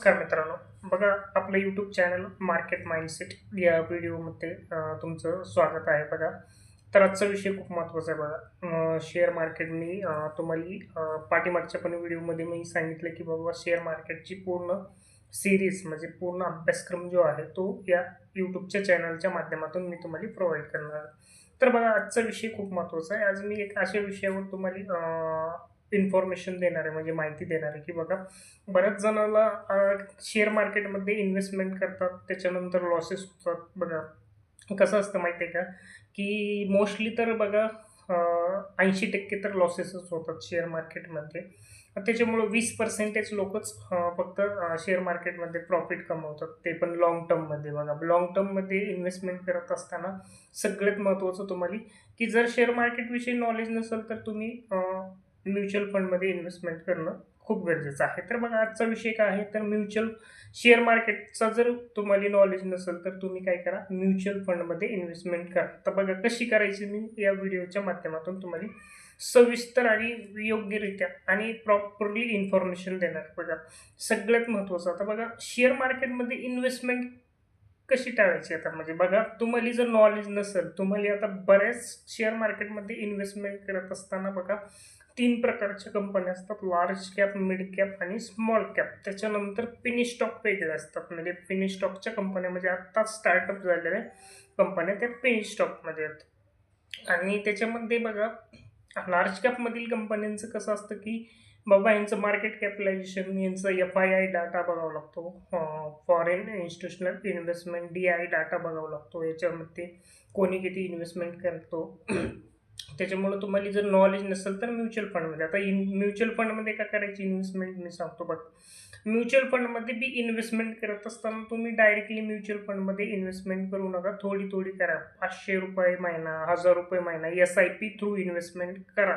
नमस्कार मित्रांनो. बघा आपलं यूट्यूब चॅनल मार्केट माइंडसेट या व्हिडिओमध्ये तुमचं स्वागत आहे बघा. तर आजचा विषय खूप महत्त्वाचा आहे बघा. शेअर मार्केट मी तुम्हाला पाठीमागच्या पण व्हिडिओमध्ये मी सांगितलं की बाबा शेअर मार्केटची पूर्ण सिरीज म्हणजे पूर्ण अभ्यासक्रम जो आहे तो या यूट्यूबच्या चॅनलच्या माध्यमातून मी तुम्हाला प्रोव्हाइड करणार तर बघा आजचा विषय खूप महत्त्वाचा आहे. आज मी एक अशा विषयावर तुम्हाला इन्फॉर्मेशन देणार आहे म्हणजे माहिती देणार आहे की बघा बऱ्याच जणाला शेअर मार्केटमध्ये इन्व्हेस्टमेंट करतात त्याच्यानंतर लॉसेस होतात. बघा कसं असतं माहिती आहे का? की मोस्टली तर बघा ऐंशी टक्के तर लॉसेसच होतात शेअर मार्केटमध्ये त्याच्यामुळं वीस पर्सेंटेज लोकच फक्त शेअर मार्केटमध्ये प्रॉफिट कमवतात. ते पण लाँग टर्ममध्ये बघा. लाँग टर्ममध्ये इन्व्हेस्टमेंट करत असताना सगळ्यात महत्त्वाचं तुम्हाला की जर शेअर मार्केटविषयी नॉलेज नसेल तर तुम्ही म्युच्युअल फंडमध्ये इन्व्हेस्टमेंट करणं खूप गरजेचं आहे. तर बघा आजचा विषय काय आहे? तर म्युच्युअल शेअर मार्केटचा जर तुम्हाला नॉलेज नसेल तर तुम्ही काय करा? म्युच्युअल फंडमध्ये इन्व्हेस्टमेंट करा. तर बघा कशी करायची मी? या व्हिडिओच्या माध्यमातून तुम्हाला सविस्तर आणि योग्यरित्या आणि प्रॉपरली इन्फॉर्मेशन देणार बघा सगळ्यात महत्त्वाचं. आता बघा शेअर मार्केटमध्ये इन्व्हेस्टमेंट कशी टाळायची आता? म्हणजे बघा तुम्हाला जर नॉलेज नसेल तुम्हाला आता बऱ्याच शेअर मार्केटमध्ये इन्व्हेस्टमेंट करत असताना बघा तीन प्रकारच्या कंपन्या असतात. लार्ज कॅप मिड कॅप आणि स्मॉल कॅप त्याच्यानंतर पिनी स्टॉक वेगळे असतात. म्हणजे पिनी स्टॉकच्या कंपन्या म्हणजे आत्ताच स्टार्टअप झालेल्या कंपन्या त्या पिनी स्टॉकमध्ये आहेत. आणि त्याच्यामध्ये बघा लार्ज कॅपमधील कंपन्यांचं कसं असतं की बाबा यांचं मार्केट कॅपिटलायझेशन यांचं एफ आय आय डाटा बघावा लागतो. Foreign institutional investment D I data बघावा लागतो. याच्यामध्ये कोणी किती इन्व्हेस्टमेंट करतो. त्याच्यामुळं तुम्हाला जर नॉलेज नसेल तर म्युच्युअल फंडमध्ये आता इन म्युच्युअल फंडमध्ये काय करायची इन्व्हेस्टमेंट मी सांगतो बघ. म्युच्युअल फंडमध्ये बी इन्व्हेस्टमेंट करत असताना तुम्ही डायरेक्टली म्युच्युअल फंडमध्ये इन्व्हेस्टमेंट करू नका. थोडी थोडी करा. पाचशे रुपये महिना हजार रुपये महिना S I P through investment करा.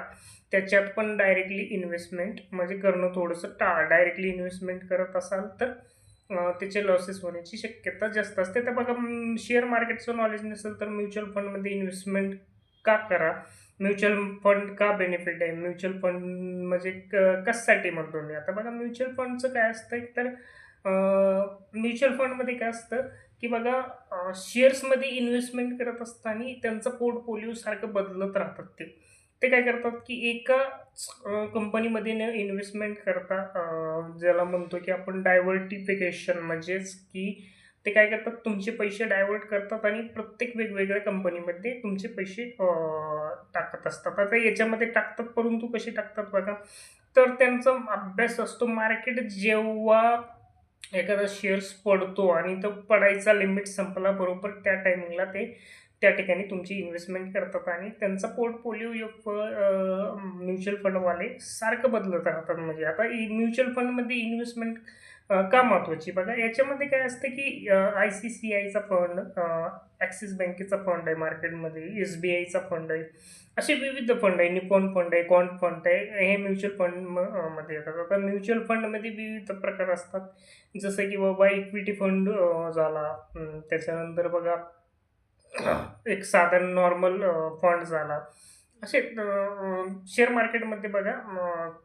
त्याच्यात पण डायरेक्टली इन्व्हेस्टमेंट म्हणजे करणं थोडंसं टाळा डायरेक्टली इन्व्हेस्टमेंट करत असाल तर त्याचे लॉसेस होण्याची शक्यता जास्त असते. तर बघा शेअर मार्केटचं नॉलेज नसेल तर म्युच्युअल फंडमध्ये इन्व्हेस्टमेंट का करा? म्युच्युअल फंड का बेनिफिट आहे? म्युच्युअल फंड म्हणजे क कशासाठी म्हणतो मी आता बघा म्युच्युअल फंडचं काय असतं एक तर म्युच्युअल फंडमध्ये काय असतं की बघा शेअर्समध्ये इन्व्हेस्टमेंट करत असताना त्यांचं पोर्टफोलिओ सारखं बदलत राहतात ते. ते काय करतात की एका कंपनीमध्ये न इन्व्हेस्टमेंट करता ज्याला म्हणतो की आपण डायव्हर्टिफिकेशन म्हणजेच की ते काय करतात? तुमचे पैसे डायव्हर्ट करतात आणि प्रत्येक वेगवेगळ्या कंपनीमध्ये तुमचे पैसे टाकत असतात. आता याच्यामध्ये टाकतात परंतु कसे टाकतात बघा? तर त्यांचा अभ्यास असतो मार्केट जेव्हा एखादा शेअर्स पडतो आणि तो पडायचा लिमिट संपला बरोबर त्या टायमिंगला ते त्या ठिकाणी तुमची इन्व्हेस्टमेंट करतात आणि त्यांचा पोर्टफोलिओ म्युच्युअल फंडवाले सारखं बदलत राहतात. म्हणजे आता म्युच्युअल फंडमध्ये इन्व्हेस्टमेंट का महत्त्वाची बघा याच्यामध्ये काय असतं की आय सी सी आयचा फंड ॲक्सिस बँकेचा फंड आहे मार्केटमध्ये एस बी आयचा फंड आहे असे विविध फंड आहे निपॉन फंड आहे कॉन फंड आहे हे म्युच्युअल फंडमध्ये येतात. आता म्युच्युअल फंडमध्ये विविध प्रकार असतात. जसं की बाबा इक्विटी फंड झाला. अं, त्याच्यानंतर बघा एक साधारण नॉर्मल फंड झाला. असे शेअर मार्केटमध्ये बघा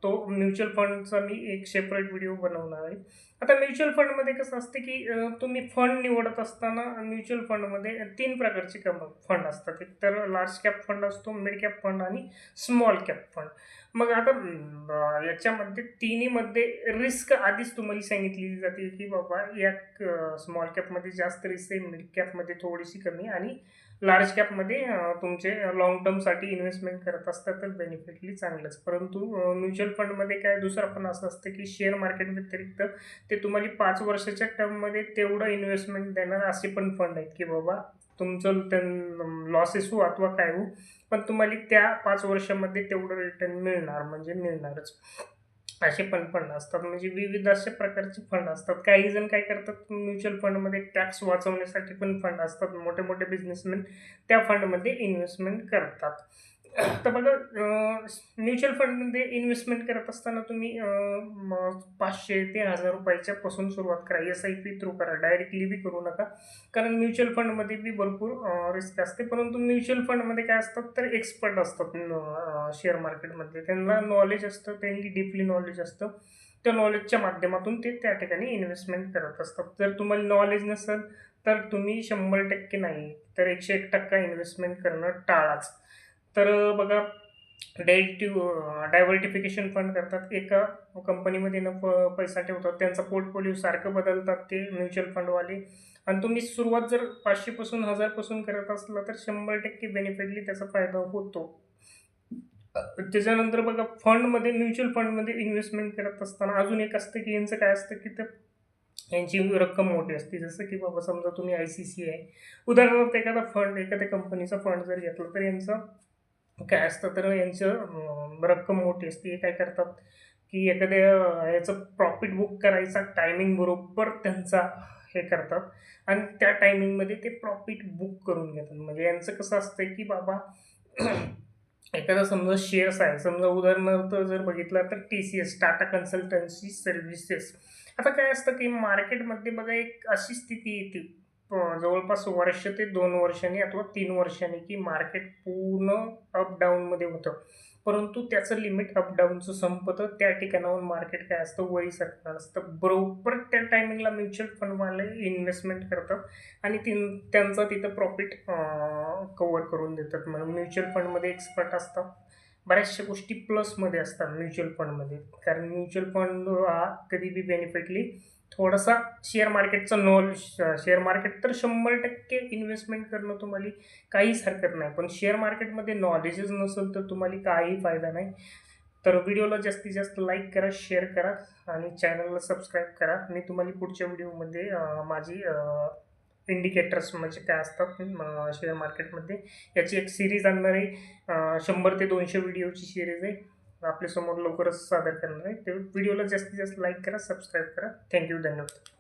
तो म्युच्युअल फंडचा मी एक सेपरेट व्हिडिओ बनवणार आहे. आता म्युच्युअल फंडमध्ये कसं असतं की तुम्ही फंड निवडत असताना म्युच्युअल फंडमध्ये तीन प्रकारचे कम फंड असतात. एक तर लार्ज कॅप फंड असतो मिड कॅप फंड आणि स्मॉल कॅप फंड मग आता याच्यामध्ये तिन्हीमध्ये रिस्क आधीच तुम्हाला सांगितलेली जाते की बाबा या स्मॉल कॅपमध्ये जास्त रिस्क आहे मिड कॅपमध्ये थोडीशी कमी आणि लार्ज कॅपमध्ये तुमचे लाँग टर्मसाठी इन्व्हेस्टमेंट करत असतात तर बेनिफिटली चांगलंच. परंतु म्युच्युअल फंडमध्ये काय दुसरं पण असं असतं की शेअर मार्केट व्यतिरिक्त ते तुम्हाला पाच वर्षाच्या टर्ममध्ये तेवढं इन्व्हेस्टमेंट देणार असे पण फंड आहेत की बाबा तुमचं त्यां लॉसेस हो अथवा काय हो पण तुम्हाला त्या पाच वर्षामध्ये तेवढं रिटर्न मिळणार म्हणजे मिळणारच. असे पण फंड असतात. म्हणजे विविध अशा प्रकारचे फंड असतात. काही जण काय करतात म्युच्युअल फंडमध्ये टॅक्स वाचवण्यासाठी पण फंड असतात. मोठे मोठे बिझनेसमॅन त्या फंडमध्ये इन्व्हेस्टमेंट करतात. तर बघा म्युच्युअल फंडमध्ये इन्व्हेस्टमेंट करत असताना तुम्ही पाचशे ते हजार रुपयाच्या पासून सुरुवात करा. एस आय पी थ्रू करा. डायरेक्टली बी करू नका. कारण म्युच्युअल फंडमध्ये बी भरपूर रिस्क असते. परंतु म्युच्युअल फंडमध्ये काय असतात तर एक्सपर्ट असतात शेअर मार्केटमध्ये त्यांना नॉलेज असतं त्यांनी डीपली नॉलेज असतं. त्या नॉलेजच्या माध्यमातून ते त्या ठिकाणी इन्व्हेस्टमेंट करत असतात. जर तुम्हाला नॉलेज नसेल तर तुम्ही शंभर टक्के नाही तर एकशे एक टक्का इन्व्हेस्टमेंट करणं टाळाच. तर बघा डायटी डायव्हर्टिफिकेशन फंड करतात. एका कंपनीमध्ये न प पैसा ठेवतात. त्यांचा पोर्टफोलिओ सारखं बदलतात ते म्युच्युअल फंडवाले. आणि तुम्ही सुरुवात जर पाचशेपासून हजारपासून करत असला तर शंभर टक्के बेनिफिटली त्याचा फायदा होतो. त्याच्यानंतर बघा फंडमध्ये म्युच्युअल फंडमध्ये इन्व्हेस्टमेंट करत असताना अजून एक असतं की यांचं काय असतं की ते यांची रक्कम मोठी असते. जसं की बाबा समजा तुम्ही आय सी सी आहे. उदाहरणार्थ एखादा फंड एखाद्या कंपनीचा फंड जर घेतला तर यांचं काय असतं तर यांचं रक्कम मोठी असते. हे काय करतात की एखाद्या याचं प्रॉफिट बुक करायचा टायमिंग बरोबर त्यांचा हे करतात. आणि त्या टायमिंगमध्ये ते प्रॉफिट बुक करून घेतात. म्हणजे यांचं कसं असतं की बाबा एखादा समजा शेअर्स आहे. समजा उदाहरणार्थ जर बघितलं तर T C S Tata consultancy services आता काय असतं की मार्केटमध्ये बघा एक अशी स्थिती येते. जवळपास वर्ष ते दोन वर्षांनी अथवा तीन वर्षांनी की मार्केट पूर्ण अप डाऊनमध्ये होतं. परंतु त्याचं लिमिट अपडाऊनचं संपतं त्या ठिकाणावर मार्केट काय असतं वरी सरकार असतं. बरोबर त्या टायमिंगला म्युच्युअल फंडवाले इन्व्हेस्टमेंट करतात आणि तीन त्यांचा तिथं प्रॉफिट कवर करून देतात. म्हणून म्युच्युअल फंडमध्ये एक्सपर्ट असतात. बऱ्याचशा गोष्टी प्लसमध्ये असतात म्युच्युअल फंडमध्ये कारण म्युच्युअल फंड हा कधी बी बेनिफिटली थोडासा शेअर मार्केटचं नॉलेज शेअर मार्केट तर शंभर टक्के इन्व्हेस्टमेंट करणं तुम्हाला काहीच हरकत नाही. पण शेअर मार्केटमध्ये नॉलेजच नसेल तर तुम्हाला काही फायदा नाही. तर व्हिडिओला जास्तीत जास्त लाईक करा शेअर करा आणि चॅनलला सबस्क्राईब करा. मी तुम्हाला पुढच्या व्हिडिओमध्ये माझी इंडिकेटर्स म्हणजे काय असतात शेअर मार्केटमध्ये याची एक सिरीज आणणार आहे. शंभर ते दोनशे व्हिडिओची सिरीज आहे. आपल्यासमोर लवकरच सादर करणार आहे. ते व्हिडिओला जास्तीत जास्त लाईक करा सबस्क्राईब करा. थँक्यू धन्यवाद.